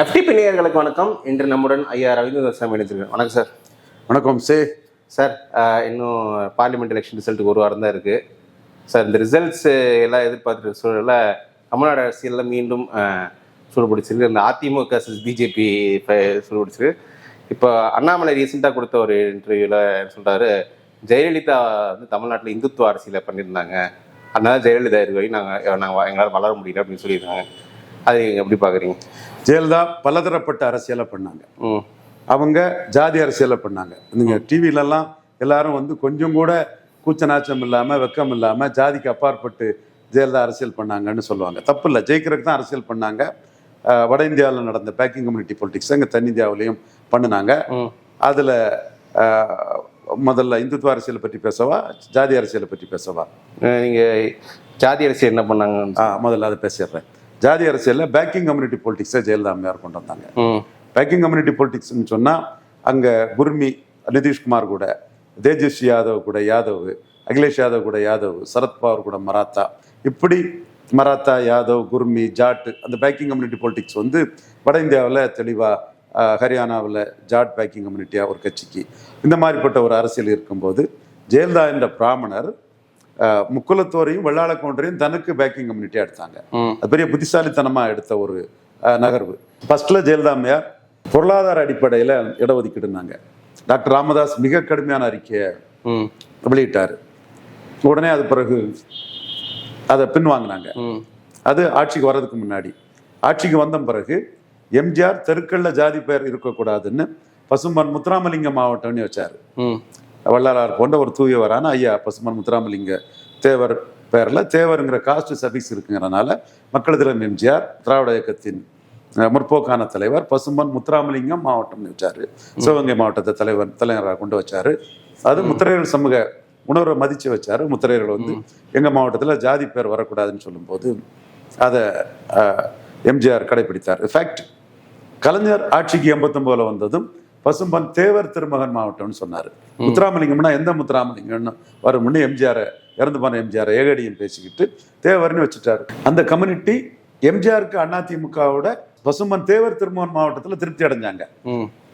FTP நேயர்களுக்கு வணக்கம். இன்று நம்முடன் ஐயா ரவீந்திர சாமி இணைச்சிருக்கேன் வணக்கம் சார். வணக்கம் சே. சார் இன்னும் பார்லிமெண்ட் எலெக்ஷன் ரிசல்ட்டுக்கு ஒரு வாரம் தான் இருக்குது சார் இந்த ரிசல்ட்ஸ் எல்லாம் எதிர்பார்த்துட்டு சூழல தமிழ்நாடு அரசியலில் மீண்டும் சூடுபிடிச்சிருக்கு. இந்த அதிமுக பிஜேபி சூடுபிடிச்சிருக்கு. இப்போ அண்ணாமலை ரீசெண்டாக கொடுத்த ஒரு இன்டர்வியூவில் சொல்கிறாரு ஜெயலலிதா வந்து தமிழ்நாட்டில் இந்துத்துவ அரசியலை பண்ணியிருந்தாங்க. அதனால ஜெயலலிதா இருக்கு வரை நாங்கள் நாங்கள் எங்களால் வளர முடியல அப்படின்னு சொல்லியிருக்காங்க. அது எப்படி பார்க்குறீங்க? ஜெயலலிதா பலதரப்பட்ட அரசியலை பண்ணாங்க. அவங்க ஜாதி அரசியலை பண்ணாங்க. நீங்க டிவிலெல்லாம் எல்லாரும் வந்து கொஞ்சம் கூட கூச்ச நாச்சம் இல்லாமல் வெக்கம் இல்லாமல் ஜாதிக்கு அப்பாற்பட்டு ஜெயலலிதா அரசியல் பண்ணாங்கன்னு சொல்லுவாங்க. தப்பு இல்லை ஜெயிக்கிறதுக்கு தான் அரசியல் பண்ணாங்க. வட இந்தியாவில் நடந்த பேக்கிங் கம்யூனிட்டி பொலிட்டிக்ஸ் இங்கே தென்னிந்தியாவிலையும் பண்ணினாங்க. அதில் முதல்ல இந்துத்துவ அரசியலை பற்றி பேசவா ஜாதி அரசியலை பற்றி பேசவா? அஹ் நீங்க ஜாதி அரசியல் என்ன பண்ணாங்க ஆ முதல்ல அதை பேசிடுறேன். ஜாதி அரசியலில் பேக்கிங் கம்யூனிட்டி பொலிட்டிக்ஸை ஜெயலலிதா அம்மையார் கொண்டு வந்தாங்க. பேக்கிங் கம்யூனிட்டி பொலிட்டிக்ஸ்னு சொன்னால் அங்கே குர்மி நிதிஷ்குமார் கூட தேஜஸ்வி யாதவ் கூட யாதவ் அகிலேஷ் யாதவ் கூட யாதவ் சரத்பவார் கூட மராத்தா இப்படி மராத்தா யாதவ் குர்மி ஜாட் அந்த பேக்கிங் கம்யூனிட்டி பொலிட்டிக்ஸ் வந்து வட இந்தியாவில் தெளிவாக ஹரியானாவில் ஜாட் பேக்கிங் கம்யூனிட்டியாக ஒரு கட்சிக்கு. இந்த மாதிரிப்பட்ட ஒரு அரசியல் இருக்கும்போது ஜெயலலிதா என்ற பிராமணர் முக்குலத்தோரையும் வெள்ளாள கவுண்டரையும் தனக்கு பேக்கிங் கம்யூனிட்டியாக எடுத்தாங்க. அது பெரிய புத்திசாலித்தனமாக எடுத்த ஒரு நகர்வு. ஃபர்ஸ்ட்ல ஜெயலலிதா அம்மையார் பொருளாதார அடிப்படையில் இடஒதுக்கீடுனாங்க. டாக்டர் ராமதாஸ் மிக கடுமையான அறிக்கையை வெளியிட்டார். உடனே அது பிறகு அதை பின்வாங்கினாங்க. அது ஆட்சிக்கு வர்றதுக்கு முன்னாடி. ஆட்சிக்கு வந்த பிறகு எம்ஜிஆர் தெருக்கல்ல ஜாதி பெயர் இருக்கக்கூடாதுன்னு பசும்பன் முத்துராமலிங்க மாவட்டம்னு வச்சார். வள்ளலார் போன்ற ஒரு தூயவரான ஐயா பசுமன் முத்துராமலிங்க தேவர் பேரில் தேவருங்கிற காஸ்ட் சபிக்ஸ் இருக்குங்கிறனால மக்கள் திலம் எம்ஜிஆர் திராவிட இயக்கத்தின் முற்போக்கான தலைவர் பசுமன் முத்துராமலிங்கம் மாவட்டம்னு வச்சாரு. சிவகங்கை மாவட்டத்தை தலைவர் தலைவராக கொண்டு வச்சாரு. அது முத்திரையர்கள் சமூக உணர்வை மதிச்சு வச்சாரு. முத்திரையர்கள் வந்து எங்க மாவட்டத்தில் ஜாதி பேர் வரக்கூடாதுன்னு சொல்லும்போது அதை எம்ஜிஆர் கடைபிடித்தார். ஃபேக்ட் கலைஞர் ஆட்சிக்கு எண்பத்தொன்பதுல வந்ததும் பசும்பன் தேவர் திருமகன் மாவட்டம்னு சொன்னார். முத்துராமலிங்கம்னா எந்த முத்துராமலிங்கம்னு வரும்னு எம்ஜிஆர் இறந்து போன எம்ஜிஆர் ஏகடியும் பேசிக்கிட்டு தேவர்னு வச்சுட்டாரு. அந்த கம்யூனிட்டி எம்ஜிஆருக்கு அதிமுகவோட பசும்பன் தேவர் திருமகன் மாவட்டத்தில் திருப்தி அடைஞ்சாங்க.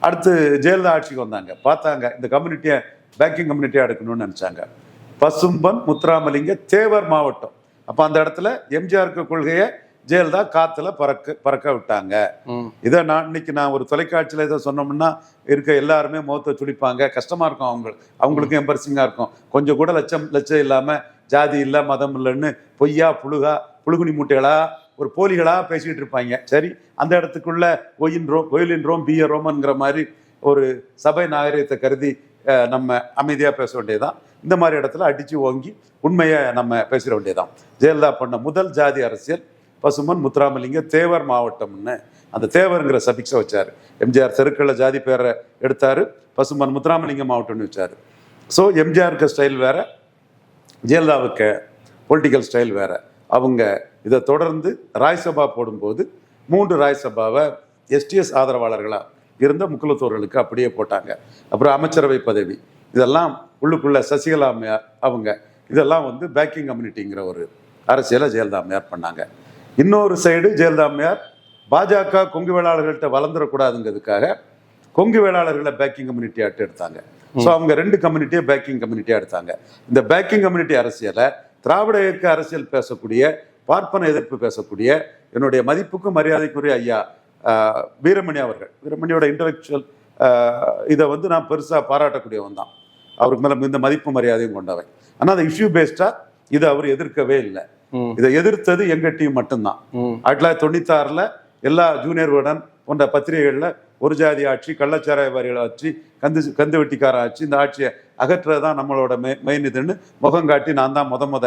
அடுத்து ஜெயலலிதா ஆட்சிக்கு வந்தாங்க. பார்த்தாங்க இந்த கம்யூனிட்டியை பேக்கிங் கம்யூனிட்டியாக எடுக்கணும்னு நினச்சாங்க. பசும்பன் முத்துராமலிங்க தேவர் மாவட்டம். அப்போ அந்த இடத்துல எம்ஜிஆருக்கு கொள்கையை ஜெயலலிதா காத்துல பறக்க பறக்க விட்டாங்க. இதை நான் இன்னைக்கு நான் ஒரு தொலைக்காட்சியில் இதை சொன்னோம்னா இருக்க எல்லாருமே முகத்தை துடிப்பாங்க. கஷ்டமா இருக்கும் அவங்க அவங்களுக்கும் எம்பர்சிங்காக இருக்கும். கொஞ்சம் கூட லட்சம் லட்சம் இல்லாம ஜாதி இல்லை மதம் இல்லைன்னு பொய்யா புழுகா புழுகுனி மூட்டைகளா ஒரு போலிகளா பேசிக்கிட்டு இருப்பாங்க. சரி அந்த இடத்துக்குள்ள ஒயின் ரோ கோயிலின் ரோம் பிய ரோமன்கிற மாதிரி ஒரு சபை நாகரிகத்தை கருதி நம்ம அமைதியா பேச வேண்டியதுதான். இந்த மாதிரி இடத்துல அடிச்சு ஓங்கி உண்மையை நம்ம பேசிட வேண்டியதுதான். ஜெயலலிதா பண்ண முதல் ஜாதி அரசியல் பசுமன் முத்துராமலிங்க தேவர் மாவட்டம்னு. அந்த தேவருங்கிற சபிக்ஸை வச்சார். எம்ஜிஆர் தெருக்கள ஜாதி பேரை எடுத்தார் பசுமன் முத்துராமலிங்க மாவட்டம்னு வச்சார். ஸோ எம்ஜிஆருக்கு ஸ்டைல் வேற ஜெயலலிதாவுக்கு பொலிட்டிக்கல் ஸ்டைல் வேற. அவங்க இதை தொடர்ந்து ராய்சபா போடும்போது மூன்று ராய்சபாவை எஸ்டிஎஸ் ஆதரவாளர்களாக இருந்த முக்குலத்தோர்களுக்கு அப்படியே போட்டாங்க. அப்புறம் அமைச்சரவை பதவி. இதெல்லாம் உள்ளுக்குள்ளே சசிகலா அம்மையார் அவங்க இதெல்லாம் வந்து பேக்கிங் கம்யூனிட்டிங்கிற ஒரு அரசியலை ஜெயலலிதா அம்மையார் பண்ணாங்க. இன்னொரு சைடு ஜெயலலிதா பாஜக கொங்கு வேளாளர்கள்ட்ட வளர்ந்துடக்கூடாதுங்கிறதுக்காக கொங்கு வேளாளர்களை பேக்கிங் கம்யூனிட்டியாட்டு எடுத்தாங்க. ஸோ அவங்க ரெண்டு கம்யூனிட்டியை பேக்கிங் கம்யூனிட்டியாக எடுத்தாங்க. இந்த பேக்கிங் கம்யூனிட்டி அரசியலை திராவிட இயக்க அரசியல் பேசக்கூடிய பார்ப்பன எதிர்ப்பு பேசக்கூடிய என்னுடைய மதிப்புக்கும் மரியாதைக்குரிய ஐயா வீரமணி அவர்கள். வீரமணியோட இன்டலெக்சுவல் இதை வந்து நான் பெருசாக பாராட்டக்கூடியவன் தான். அவருக்கு மேலே இந்த மதிப்பு மரியாதையும் கொண்டவன். ஆனால் அந்த இஷ்யூ பேஸ்டாக இதை அவர் எதிர்க்கவே இல்லை. இதை எதிர்த்தது எங்க டீம் மட்டும்தான். ஆயிரத்தி தொள்ளாயிரத்தி தொண்ணூத்தாறுல எல்லா ஜூனியர் உடன் போன்ற பத்திரிகைகளில் ஒரு ஜாதி ஆட்சி கள்ளச்சாராய வாரிகள் ஆட்சி கந்து கந்து வெட்டிக்கார ஆட்சி இந்த ஆட்சியை அகற்றுறதான் நம்மளோட மெ மெயின் இதுன்னு முகம் காட்டி நான் தான் முத முத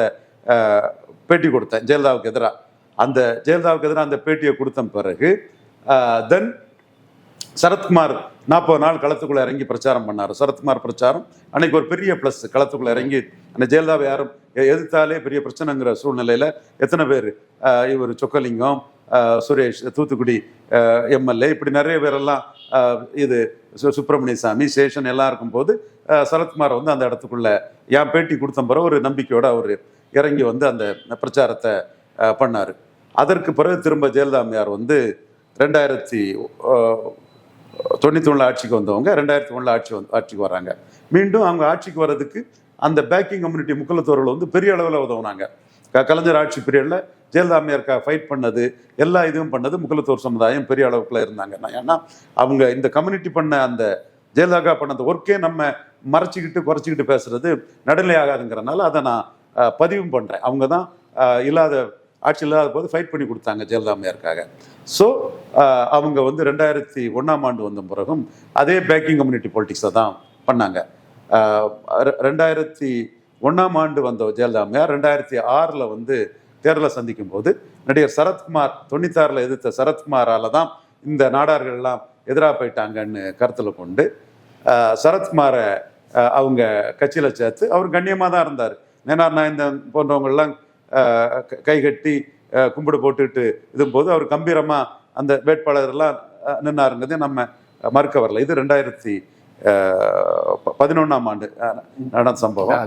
பேட்டி கொடுத்தேன் ஜெயலலிதாவுக்கு எதிராக அந்த ஜெயலலிதாவுக்கு எதிராக அந்த பேட்டியை கொடுத்த பிறகு தென் சரத்குமார் நாற்பது நாள் களத்துக்குள்ளே இறங்கி பிரச்சாரம் பண்ணார். சரத்குமார் பிரச்சாரம். அன்னைக்கு ஒரு பெரிய ப்ளஸ் களத்துக்குள்ள இறங்கி அந்த ஜெயலலிதாவை யாரும் எதிர்த்தாலே பெரிய பிரச்சனைங்கிற சூழ்நிலையில் எத்தனை பேர்? இவர் சொக்கலிங்கம் சுரேஷ் தூத்துக்குடி எம்எல்ஏ இப்படி நிறைய பேரெல்லாம் இது சு- சுப்பிரமணிய சாமி சேஷன் எல்லாம் இருக்கும்போது சரத்குமார் வந்து அந்த இடத்துக்குள்ள என் பேட்டி கொடுத்த பிறகு ஒரு நம்பிக்கையோடு அவர் இறங்கி வந்து அந்த பிரச்சாரத்தை பண்ணார். அதற்கு பிறகு திரும்ப ஜெயலலிதா அம்மையார் வந்து ரெண்டாயிரத்தி தொண்ணூற்றி ஒன்றில் ஆட்சிக்கு வந்தவங்க ரெண்டாயிரத்தி ஒன்றில் ஆட்சி வந்து ஆட்சிக்கு வராங்க. மீண்டும் அவங்க ஆட்சிக்கு வர்றதுக்கு அந்த பேக்கிங் கம்யூனிட்டி முக்கியத்துவர்கள் வந்து பெரிய அளவில் உதவுனாங்க. க- கலைஞர் ஆட்சி பீரியடில் ஜெயலலிதா ஃபைட் பண்ணது எல்லா இதுவும் பண்ணது முக்குலத்தோர் சமுதாயம் பெரிய அளவுக்குள்ள இருந்தாங்க. நான் ஏன்னா அவங்க இந்த கம்யூனிட்டி பண்ண அந்த ஜெயலலிதா பண்ண அந்த ஒர்க்கே நம்ம மறைச்சிக்கிட்டு குறைச்சிக்கிட்டு பேசுறது நடுநிலை ஆகாதுங்கிறனால அதை நான் பதிவும் பண்ணுறேன் அவங்க தான் இல்லாத ஆட்சி இல்லாத போது ஃபைட் பண்ணி கொடுத்தாங்க ஜெயலலிதா ஸோ அவங்க வந்து ரெண்டாயிரத்தி ஒன்றாம் ஆண்டு வந்த பிறகும் அதே பேக்கிங் கம்யூனிட்டி பொலிட்டிக்ஸை தான் பண்ணாங்க. ரெ- ரெண்டாயிரத்தி ஒன்றாம் ஆண்டு வந்த ஜெயலலிதா ரெண்டாயிரத்தி ஆறில் வந்து தேர்தலை சந்திக்கும் போது நடிகர் சரத்குமார் தொண்ணூத்தாறில் எதிர்த்த சரத்குமாரால் தான் இந்த நாடார்கள்லாம் எதிராக போயிட்டாங்கன்னு கருத்தில் கொண்டு சரத்குமாரை அவங்க கட்சியில் சேர்த்து அவர் கண்ணியமாக தான் இருந்தார். நேனார் நாயந்தன் போன்றவங்கெல்லாம் அஹ், க- கை கட்டி அஹ், கும்பிடு போட்டுட்டு இதும் போது அவர் கம்பீரமாக அந்த வேட்பாளர்லாம் அஹ், நின்னாருங்கிறதே நம்ம மறுக்க வரல. இது ரெண்டாயிரத்தி பதினொன்றாம் ஆண்டு நடந்த சம்பவம்.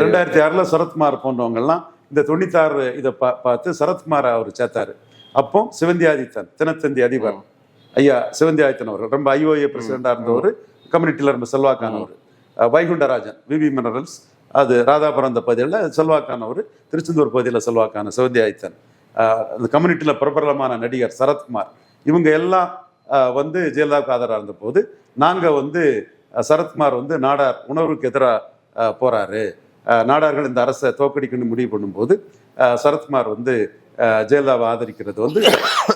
ரெண்டாயிரத்தி ஆறுல சரத்குமார் போன்றவங்கெல்லாம் இந்த தொண்ணூத்தாறு இதை பா பார்த்து சரத்குமாரை அவர் சேர்த்தாரு. அப்போ சிவந்தி ஆதித்தன் தினத்தந்தி அதிபர். ஐயா சிவந்தி ஆதித்தன் அவர்கள் ரொம்ப ஐஓஏ பிரசிடண்டா இருந்தவர் கம்யூனிட்டியில் ரொம்ப செல்வாக்கானவர். வைகுண்டராஜன் விவி மினரல்ஸ் அது ராதாபுரம் அந்த பகுதியில் செல்வாக்கானவர் திருச்செந்தூர் பகுதியில் செல்வாக்கான சிவந்தி ஆதித்தன். அந்த கம்யூனிட்டியில் பிரபலமான நடிகர் சரத்குமார். இவங்க எல்லாம் வந்து ஜெயலலிதாவுக்கு ஆதரவாக இருந்தபோது நாங்கள் வந்து சரத்குமார் வந்து நாடார் உணர்வுக்கு எதிராக போகிறாரு நாடார்கள் இந்த அரசை தோக்கடிக்கணும்னு முடிவு பண்ணும்போது சரத்குமார் வந்து ஜெயலலிதாவை ஆதரிக்கிறது வந்து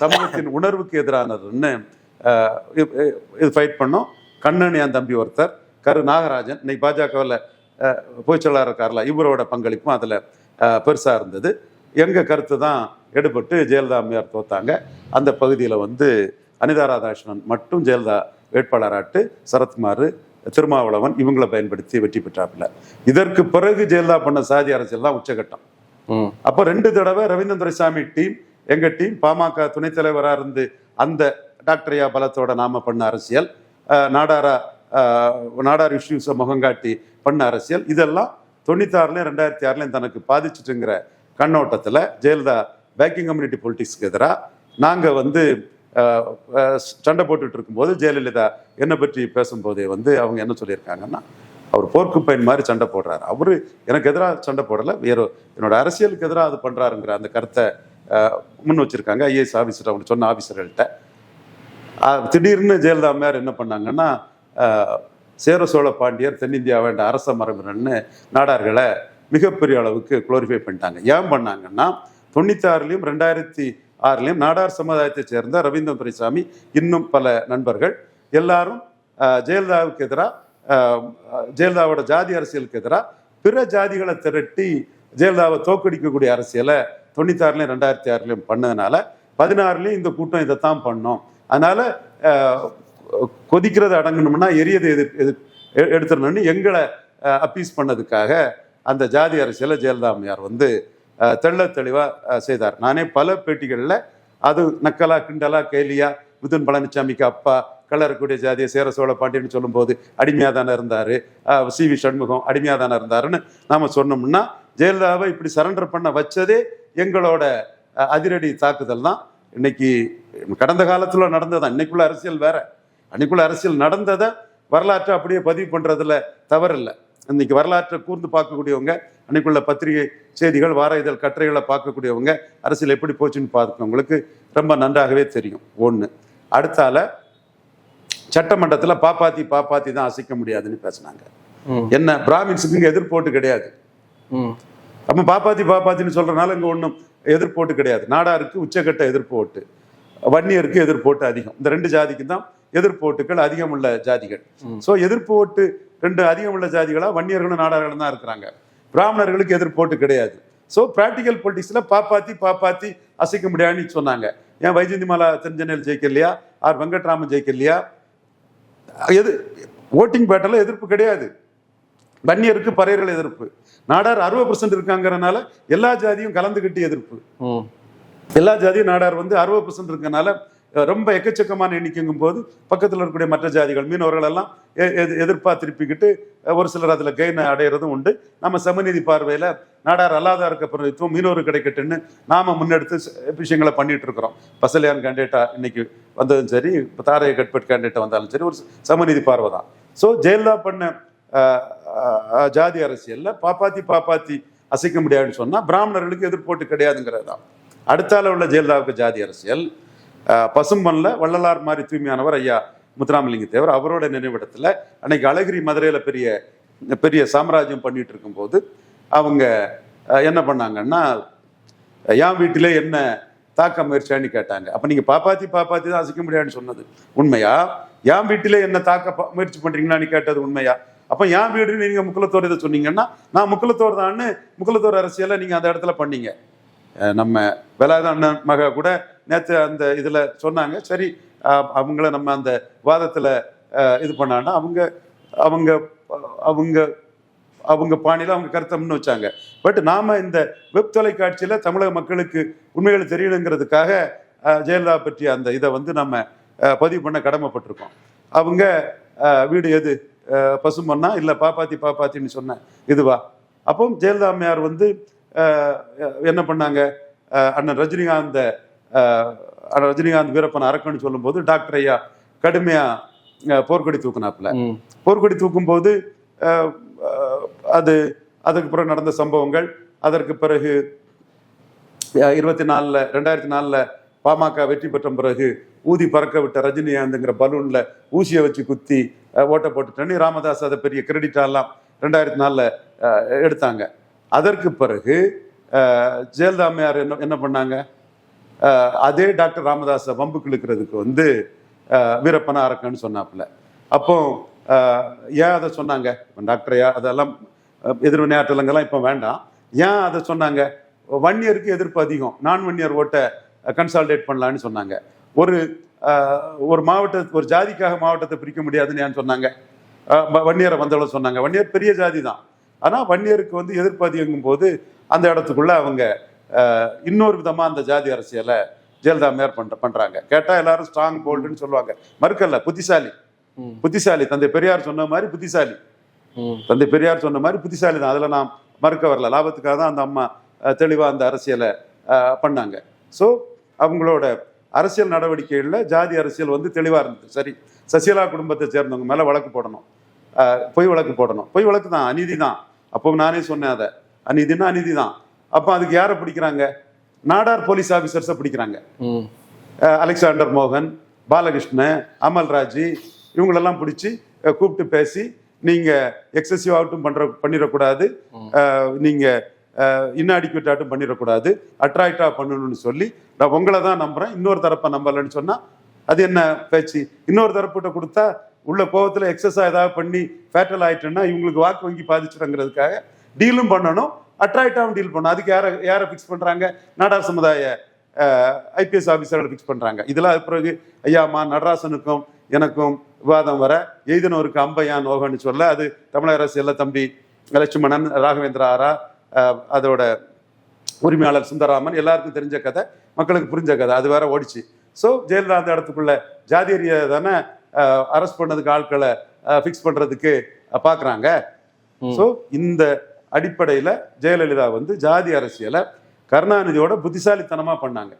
சமூகத்தின் உணர்வுக்கு எதிரானதுன்னு இது இது ஃபைட் பண்ணோம். கண்ணன் என் தம்பி ஒருத்தர் கரு நாகராஜன். இன்னைக்கு பாஜகவில் பொய்ச்சொல்லாளர் இருக்கார்ல இவரோட பங்களிப்பும் அதில் பெருசாக இருந்தது. எங்கள் கருத்து தான் எடுபட்டு ஜெயலலிதா அம்மையார் தோத்தாங்க. அந்த பகுதியில் வந்து அனிதா ராதாகிருஷ்ணன் மட்டும் ஜெயலலிதா வேட்பாளராட்டு சரத்குமார் திருமாவளவன் இவங்களை பயன்படுத்தி வெற்றி பெற்றாப்புல. இதற்கு பிறகு ஜெயலலிதா பண்ண சாதி அரசியல் தான் உச்சகட்டம். அப்போ ரெண்டு தடவை ரவீந்திரன் துரைசாமி டீம் எங்க டீம் பாமக துணைத் தலைவரா இருந்து அந்த டாக்டர் ஐயா பலத்தோட நாம பண்ண அரசியல் நாடாரா நாடார் இஷ்யூஸை முகங்காட்டி பண்ண அரசியல். இதெல்லாம் தொண்ணூத்தாறுலையும் ரெண்டாயிரத்தி ஆறுலையும் தனக்கு பாதிச்சுட்டுங்கிற கண்ணோட்டத்தில் ஜெயலலிதா பேக்கிங் கம்யூனிட்டி பொலிட்டிக்ஸ்க்கு எதிராக நாங்கள் வந்து சண்டை போட்டுட்டு இருக்கும்போது ஜெயலலிதா என்னை பற்றி பேசும்போதே வந்து அவங்க என்ன சொல்லியிருக்காங்கன்னா அவர் போர்க்கு பையன் மாதிரி சண்டை போடுறாரு. அவர் எனக்கு எதிராக சண்டை போடலை. வேறு என்னோட அரசியலுக்கு எதிராக அது பண்ணுறாருங்கிற அந்த கருத்தை முன் வச்சுருக்காங்க. ஐஏஎஸ் ஆஃபீஸர் அவங்க சொன்ன ஆஃபீஸர்கள்ட்ட திடீர்னு ஜெயலலிதா அம்மையார் என்ன பண்ணாங்கன்னா சேர சோழ பாண்டியர் தென்னிந்தியா வேண்ட அரச மரபினர்னு நாடார்களை மிகப்பெரிய அளவுக்கு குளோரிஃபை பண்ணிட்டாங்க. ஏன் பண்ணாங்கன்னா தொண்ணூத்தாறுலையும் ரெண்டாயிரத்தி ஆறுலையும் நாடார் சமுதாயத்தை சேர்ந்த ரவீந்திர துரைசாமி இன்னும் பல நண்பர்கள். எல்லாரும் ஜெயலலிதாவுக்கு எதிராக ஜெயலலிதாவோட ஜாதி அரசியலுக்கு எதிராக பிற ஜாதிகளை திரட்டி ஜெயலலிதாவை தோக்கடிக்கக்கூடிய அரசியலை தொண்ணூத்தாறுலையும் ரெண்டாயிரத்தி ஆறுலையும் பண்ணதுனால பதினாறுலையும் இந்த கூட்டம் இதைத்தான் பண்ணோம். அதனால கொதிக்கிறத அடங்கணும்னா எரியதை எது எது எ- எடுத்துடணும்னு எங்களை அப்பீஸ் பண்ணதுக்காக அந்த ஜாதி அரசியலை ஜெயலலிதா அம்மையார் வந்து தெள்ள தெளிவாக செய்தார். நானே பல பேட்டிகளில் அது நக்கலா கிண்டலா கேலியா முதன் பழனிசாமிக்கு அப்பா கலரக்கூடிய ஜாதியை சேர சோழ பாண்டியன்னு சொல்லும்போது அடிமையாக தானே இருந்தார். சி வி சண்முகம் அடிமையாக தானே இருந்தாருன்னு நாம் சொன்னோம்னா ஜெயலலிதாவை இப்படி சரண்டர் பண்ண வச்சதே எங்களோட அதிரடி தாக்குதல் தான். இன்னைக்கு கடந்த காலத்தில் நடந்ததான் இன்னைக்குள்ள அரசியல் வேற. அன்னைக்குள்ள அரசியல் நடந்ததை வரலாற்றை அப்படியே பதிவு பண்றதுல தவறில்லை. இன்னைக்கு வரலாற்றை கூர்ந்து பார்க்கக்கூடியவங்க அன்னைக்குள்ள பத்திரிகை செய்திகள் வார இதழ் கட்டுரைகளை பார்க்கக்கூடியவங்க அரசியல் எப்படி போச்சுன்னு பார்க்கவங்களுக்கு ரொம்ப நன்றாகவே தெரியும். ஒன்று அடுத்தால சட்டமன்றத்தில் பாப்பாத்தி பாப்பாத்தி தான் அசைக்க முடியாதுன்னு பேசினாங்க. என்ன? பிராமின்ஸுக்கு இங்கே எதிர்ப்போட்டு கிடையாது. அப்போ பாப்பாத்தி பாப்பாத்தின்னு சொல்றதுனால இங்கே ஒன்றும் எதிர்ப்போட்டு கிடையாது. நாடாருக்கு உச்சக்கட்ட எதிர்ப்போட்டு வன்னியருக்கு எதிர்ப்போட்டு அதிகம். இந்த ரெண்டு ஜாதிக்கு தான் எதிர்ப்போட்டுகள் அதிகம் உள்ள ஜாதிகள். ஸோ எதிர்ப்பு ஓட்டு ரெண்டு அதிகம் உள்ள ஜாதிகளா வன்னியர்களும் நாடார்களும் தான் இருக்கிறாங்க. பிராமணர்களுக்கு எதிர்ப்போட்டு கிடையாது. ஸோ ப்ராக்டிக்கல் பொலிட்டிக்ஸில் பாப்பாத்தி பாப்பாத்தி அசைக்க முடியாதுன்னு சொன்னாங்க. ஏன் வைஜந்தி மாலா தென்ஜெனல் ஜெயிக்கலையா? ஆர் வெங்கட்ராமன் ஜெயிக்கலையா? எது ஓட்டிங் பேட்டர்ல எதிர்ப்பு கிடையாது. வன்னியருக்கு பறையர்கள் எதிர்ப்பு. நாடார் அறுபது பர்சன்ட் இருக்காங்கறனால எல்லா ஜாதியும் கலந்துக்கிட்டு எதிர்ப்பு. எல்லா ஜாதியும் நாடார் வந்து அறுபது பர்சன்ட் இருக்கனால ரொம்ப எக்கச்சக்கமான எண்ணிக்கைங்கும் போது பக்கத்தில் இருக்கக்கூடிய மற்ற ஜாதிகள் மீனவர்கள் எல்லாம் எ- திருப்பிக்கிட்டு ஒரு சிலர் அதில் கெயின் அடையிறதும் உண்டு. நம்ம சமநீதி பார்வையில் நாடார் அல்லாதாருக்கு பிரதித்துவம் மீனவர் கிடைக்கட்டுன்னு நாம முன்னெடுத்து விஷயங்களை பண்ணிட்டு இருக்கிறோம். பசலியான் கேண்டேட்டா இன்னைக்கு வந்ததும் சரி இப்போ தாரைய கட்பட் கேண்டேட்டா வந்தாலும் சரி ஒரு சமநீதி பார்வை தான். ஸோ ஜெயலலிதா பண்ண ஜாதி அரசியலில் பாப்பாத்தி பாப்பாத்தி அசைக்க முடியாதுன்னு சொன்னால் பிராமணர்களுக்கு எதிர்ப்போட்டு கிடையாதுங்கிறது தான் அடுத்தால உள்ள ஜெயலலிதாவுக்கு ஜாதி அரசியல் பசும்பனில் வள்ளலார் மாதிரி தூய்மையானவர் ஐயா முத்துராமலிங்க தேவர். அவரோட நினைவிடத்தில் அன்னைக்கு அழகிரி மதுரையில் பெரிய பெரிய சாம்ராஜ்யம் பண்ணிட்டு இருக்கும்போது அவங்க என்ன பண்ணாங்கன்னா என் வீட்டிலே என்ன தாக்க முயற்சியான்னு கேட்டாங்க. அப்போ நீங்கள் பாப்பாத்தி பாப்பாத்தி தான் அசைக்க முடியாதுன்னு சொன்னது. உண்மையா? என் வீட்டிலே என்ன தாக்க முயற்சி பண்ணுறீங்களான்னு கேட்டது உண்மையா? அப்போ என் வீடுன்னு நீங்கள் முக்குலத்தோர் இதை சொன்னீங்கன்னா நான் முக்குலத்தோர் தான்னு முக்குலத்தோர் அரசியலை நீங்கள் அந்த இடத்துல பண்ணீங்க. நம்ம வேலாயுத அண்ணன் மக கூட நேற்று அந்த இதில் சொன்னாங்க சரி அவங்கள நம்ம அந்த வாதத்தில் இது பண்ணான்னா அவங்க அவங்க அவங்க அவங்க பாணியில் அவங்க கருத்தை முன் வச்சாங்க. பட் நாம இந்த வெப் தொலைக்காட்சியில் தமிழக மக்களுக்கு உண்மைகள் தெரியணுங்கிறதுக்காக ஜெயலலிதா பற்றிய அந்த இதை வந்து நம்ம பதிவு பண்ண கடமைப்பட்டிருக்கோம். அவங்க வீடு எது பசுமன்னா இல்லை பாப்பாத்தி பாப்பாத்தின்னு சொன்ன இதுவா? அப்போ ஜெயலலிதா அம்மையார் வந்து என்ன பண்ணாங்க? அண்ணன் ரஜினிகாந்தை ரஜினிகாந்த் வீரப்பன் அரக்கன்னு சொல்லும்போது டாக்டர் ஐயா கடுமையா அஹ், போர்க்கொடி தூக்குனாப்புல. போர்க்கொடி தூக்கும்போது அது அதுக்கு பிறகு நடந்த சம்பவங்கள் அதற்கு பிறகு இருபத்தி நாலுல ரெண்டாயிரத்தி நாலுல பாமக வெற்றி பெற்ற பிறகு ஊதி பறக்க விட்ட ரஜினிகாந்த்ங்கிற பலூன்ல ஊசியை வச்சு குத்தி ஓட்ட போட்டுட்டேன்னு ராமதாஸ் அதை பெரிய கிரெடிட்டாலாம் ரெண்டாயிரத்தி நாலுல அஹ், எடுத்தாங்க. அதற்கு பிறகு ஜெயலலிதா அம்மையார் என்ன என்ன பண்ணாங்க? அதே டாக்டர் ராமதாஸை வம்புக்கு இழுக்கிறதுக்கு வந்து அஹ், அரக்கன்னு சொன்னாப்புல. அப்போ ஏன் அதை சொன்னாங்க? டாக்டரையா அதெல்லாம் எதிர்வினையாற்றலங்கெல்லாம் இப்போ வேண்டாம். ஏன் அதை சொன்னாங்க? வன்னியருக்கு எதிர்ப்பு அதிகம். நான் வன்னியர் ஓட்டை கன்சால்டேட் பண்ணலான்னு சொன்னாங்க. ஒரு ஒரு மாவட்ட ஒரு ஜாதிக்காக மாவட்டத்தை பிரிக்க முடியாதுன்னு ஏன் சொன்னாங்க? வன்னியரை வந்தவளை சொன்னாங்க. வன்னியர் பெரிய ஜாதி தான். ஆனால் வன்னியருக்கு வந்து எதிர்ப்பு அதிகங்கும் போது அந்த இடத்துக்குள்ள அவங்க இன்னொரு விதமா அந்த ஜாதி அரசியலை ஜெயலலிதா மேயர் பண்ற பண்றாங்க. கேட்டா எல்லாரும் ஸ்ட்ராங் போல்டுன்னு சொல்லுவாங்க. மறுக்கல்ல புத்திசாலி. புத்திசாலி. தந்தை பெரியார் சொன்ன மாதிரி புத்திசாலி. தந்தை பெரியார் சொன்ன மாதிரி புத்திசாலி தான். அதில் நான் மறுக்க வரல. லாபத்துக்காக தான் அந்த அம்மா அஹ், தெளிவா அந்த அரசியலை பண்ணாங்க. ஸோ அவங்களோட அரசியல் நடவடிக்கைகளில் ஜாதி அரசியல் வந்து தெளிவா இருந்தது. சரி சசிகலா குடும்பத்தை சேர்ந்தவங்க மேல வழக்கு போடணும். பொய் வழக்கு போடணும். பொய் வழக்கு தான். அநீதி தான். அப்போ நானே சொன்னேன் அதை. அநீதினா அநீதி தான். அப்போ அதுக்கு யாரை பிடிக்கிறாங்க? நாடார் போலீஸ் ஆஃபீஸர்ஸை பிடிக்கிறாங்க. அலெக்சாண்டர் மோகன் பாலகிருஷ்ணன் அமல்ராஜ் இவங்களெல்லாம் பிடிச்சி கூப்பிட்டு பேசி நீங்க எக்ஸசிவ் ஆகட்டும் பண்ற பண்ணிடக்கூடாது. நீங்க இன்னாடிக்குவேட் பண்ணிடக்கூடாது. அட்ராக்டா பண்ணணும்னு சொல்லி நான் உங்களை தான் நம்புறேன். இன்னொரு தரப்பை நம்பலன்னு சொன்னா அது என்ன பேச்சு? இன்னொரு தரப்புகிட்ட கொடுத்தா உள்ள கோவத்துல எக்ஸஸா ஏதாவது பண்ணி ஃபேட்டல் ஆயிட்டுன்னா இவங்களுக்கு வாக்கு வங்கி பாதிச்சிடுங்கிறதுக்காக டீலும் பண்ணணும். அட்ராக்டாகவும் டீல் பண்ணணும். அதுக்கு யாரை யாரை ஃபிக்ஸ் பண்றாங்க? நாடார் சமுதாய ஐபிஎஸ் ஆஃபீஸர்களை ஃபிக்ஸ் பண்றாங்க. இதெல்லாம் பிறகு ஐயாமா நடராசனுக்கும் எனக்கும் விவாதம் வர எய்தனோருக்கு அம்பையான் ஓகன்னு சொல்ல அது தமிழக அரசியல்ல தம்பி லட்சுமணன் ராகவேந்திர ஆரா அதோட உரிமையாளர் சுந்தராமன் எல்லாருக்கும் தெரிஞ்ச கதை மக்களுக்கு புரிஞ்ச கதை. அது வேற ஓடிச்சு. ஸோ ஜெயலலிதா அந்த இடத்துக்குள்ள ஜாதியரிய தானே அரெஸ்ட் பண்ணதுக்கு ஆட்களை ஃபிக்ஸ் பண்றதுக்கு அஹ், பார்க்கறாங்க. ஸோ இந்த அடிப்படையில் ஜெயலலிதா வந்து ஜாதி அரசியலை கருணாநிதியோட புத்திசாலித்தனமாக பண்ணாங்க.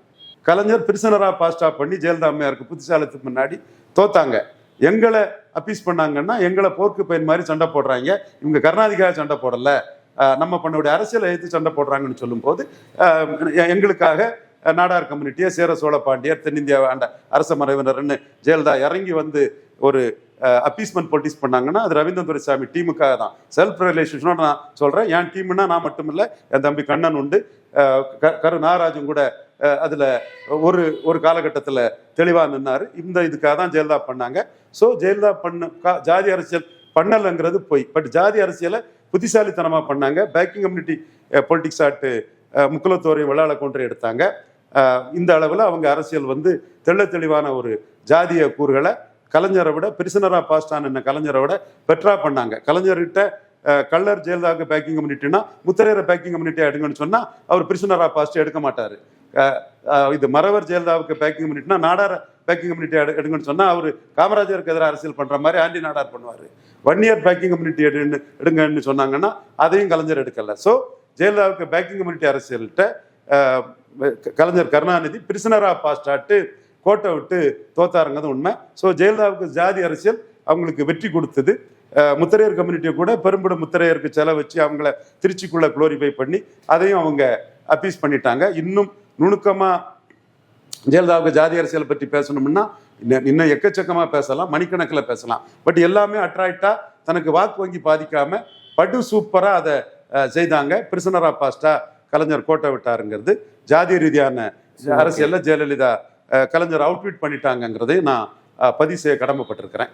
கலைஞர் பிரிசனரா பாஸ்டா பண்ணி ஜெயலலிதா அம்மையாருக்கு புத்திசாலித்துக்கு முன்னாடி தோத்தாங்க. எங்களை அப்பீஸ் பண்ணாங்கன்னா எங்களை போர்க்கு பயன் மாதிரி சண்டை போடுறாங்க. இவங்க கருணாநிதிக்காக சண்டை போடல. நம்ம பண்ணக்கூடிய அரசியலை எடுத்து சண்டை போடுறாங்கன்னு சொல்லும்போது எங்களுக்காக நாடார் கம்யூனிட்டியை சேர சோழ பாண்டியர் தென்னிந்தியா ஆண்ட அரச மறைவினர்னு ஜெயலலிதா இறங்கி வந்து ஒரு அப்பீஸ்மெண்ட் பொலிட்டிக்ஸ் பண்ணாங்கன்னா அது ரவீந்திரன் துரைசாமி டீமுக்காக தான். செல்ஃப் ரிலேஷன்ஷனோட நான் சொல்கிறேன் என் டீம்னா நான் மட்டும் இல்லை என் தம்பி கண்ணன் உண்டு. க- கரு நாகராஜன் கூட அதில் ஒரு ஒரு காலகட்டத்தில் தெளிவாக நின்னார். இந்த இதுக்காக தான் ஜெயலலிதா பண்ணாங்க. ஸோ ஜெயலலிதா பண்ண ஜாதி அரசியல் பண்ணலைங்கிறது பொய். பட் ஜாதி அரசியலை புத்திசாலித்தனமாக பண்ணாங்க. பேக்கிங் கம்யூனிட்டி பொலிட்டிக்ஸ் ஆட்டு முக்குலத்தோரையும் வெள்ளாள கொன்றை எடுத்தாங்க. இந்த அளவில் அவங்க அரசியல் வந்து தெள்ள தெளிவான ஒரு ஜாதிய கூறுகளை கலைஞரை விட பிரிசனரா பாஸ்டான் என்ன கலைஞரை விட பெட்ரா பண்ணாங்க. கலைஞர்கிட்ட கல்லர் கள்ளர் ஜெயலலிதாவுக்கு பேக்கிங் கம்யூனிட்டினா முத்தரையரை பேக்கிங் கம்யூனிட்டியாக எடுங்கன்னு சொன்னா அவர் பிரிசனரா பாஸ்ட் எடுக்க மாட்டாரு. இது மறவர் ஜெயலலிதாவுக்கு பேக்கிங் கம்யூனிட்டினா நாடார பேக்கிங் கம்யூனிட்டி எடு எடுங்கன்னு சொன்னா அவர் காமராஜருக்கு எதிராக அரசியல் பண்ற மாதிரி ஆண்டி நாடார் பண்ணுவார். ஒன் இயர் பேக்கிங் கம்யூனிட்டி எடுன்னு எடுங்கன்னு சொன்னாங்கன்னா அதையும் கலைஞர் எடுக்கல. ஸோ ஜெயலலிதாவுக்கு பேக்கிங் கம்யூனிட்டி அரசியல்கிட்ட கலைஞர் கருணாநிதி பிரிசனரா பாஸ்டாட்டு கோட்டை விட்டு தோத்தாருங்கிறது உண்மை. ஸோ ஜெயலலிதாவுக்கு ஜாதி அரசியல் அவங்களுக்கு வெற்றி கொடுத்தது. முத்திரையர் கம்யூனிட்டியை கூட பெரும்படும் முத்திரையருக்கு செலவு வச்சு அவங்கள திருச்சிக்குள்ள குளோரிஃபை பண்ணி அதையும் அவங்க அப்பீஸ் பண்ணிட்டாங்க. இன்னும் நுணுக்கமா ஜெயலலிதாவுக்கு ஜாதி அரசியல் பற்றி பேசணும்னா இன்னும் இன்னும் எக்கச்சக்கமா பேசலாம் மணிக்கணக்கில் பேசலாம். பட் எல்லாமே அட்ராக்டா தனக்கு வாக்கு வங்கி பாதிக்காம படு சூப்பரா அதை செய்தாங்க. பிரிசனரா பாஸ்டா கலைஞர் கோட்டை விட்டாருங்கிறது. ஜாதி ரீதியான அரசியல்ல ஜெயலலிதா கலைஞர் அவுட்வீட் பண்ணிட்டாங்கங்கிறதை நான் பதிவு செய்ய கடமைப்பட்டிருக்கிறேன்.